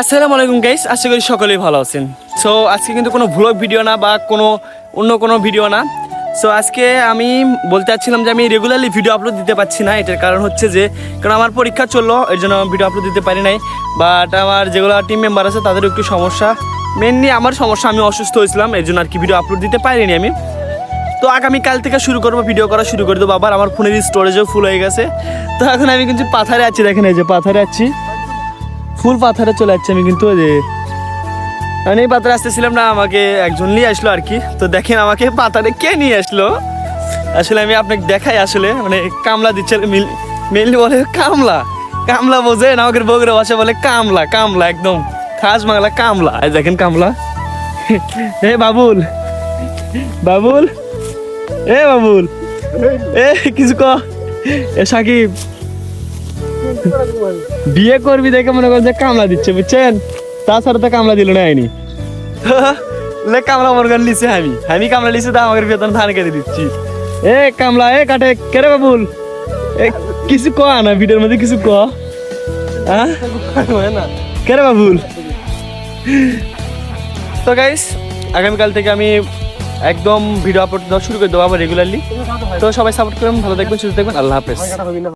আসসালামু আলাইকুম গাইস আশা করি সকলেই ভালো আছেন। সো আজকে কিন্তু কোনো ভ্লগ ভিডিও না বা কোনো অন্য কোনো ভিডিও না। সো আজকে আমি বলতে চাচ্ছিলাম যে আমি রেগুলারলি ভিডিও আপলোড দিতে পারছি না। এটার কারণ হচ্ছে যে, কারণ আমার পরীক্ষা চলল, এর জন্য আমি ভিডিও আপলোড দিতে পারি নাই। বাট আমার যেগুলো টিম মেম্বার আছে তাদের একটু সমস্যা। মেনলি আমার সমস্যা, আমি অসুস্থ হয়েছিলাম, এর জন্য আর কি ভিডিও আপলোড দিতে পারিনি আমি। তো আগামীকাল থেকে শুরু করব ভিডিও করা শুরু করে দেবো। আবার আমার ফোনের স্টোরেজও ফুল হয়ে গেছে। তো এখন আমি কিন্তু পাথারে আছি, দেখেন এই যে পাথারে আছি। ফুল পাথারে চলে যাচ্ছি আমি কিন্তু যে, আমি এই পাথারে আসতেছিলাম না, আমাকে একজন নিয়ে আসলো আর কি। তো দেখেন আমাকে পাথারে কে নিয়ে আসলো? আসলে আমি আপনাকে দেখাই আসলে মানে কামলা দিচ্ছে মেনলি বলে কামলা। কামলা বোঝে না, আমাকে বগুড়া ভাষা বলে কামলা কামলা একদম। খাস বাংলা কামলা। এই দেখেন কামলা। হে বাবুল বাবুল, এ বাবুল, এ কিছু ক, এ সাকিব। বিয়ে করবি দেখে মনে করেন যে কামলা দিচ্ছে বুঝছেন? তাছাড়া তো কামলা দিল না আইনি। লে কামলা মনে করেন লিছে আমি আমি কামলা লিছে তো আমাকে বেতন ধান কেটে দিচ্ছি। এ কামলা এ কাটে কেরে বাবুল? এ কিছু ক না ভিডিওর মধ্যে কিছু ক? হ্যাঁ কেরে বাবুল? তো গাইস আগামীকাল থেকে আমি একদম ভিডিও আপলোড দেওয়া শুরু করে দেবো আবার রেগুলারলি তো সবাই সাপোর্ট করবেন ভালো দেখবেন সুস্থ দেখবেন আল্লাহ হাফেজ।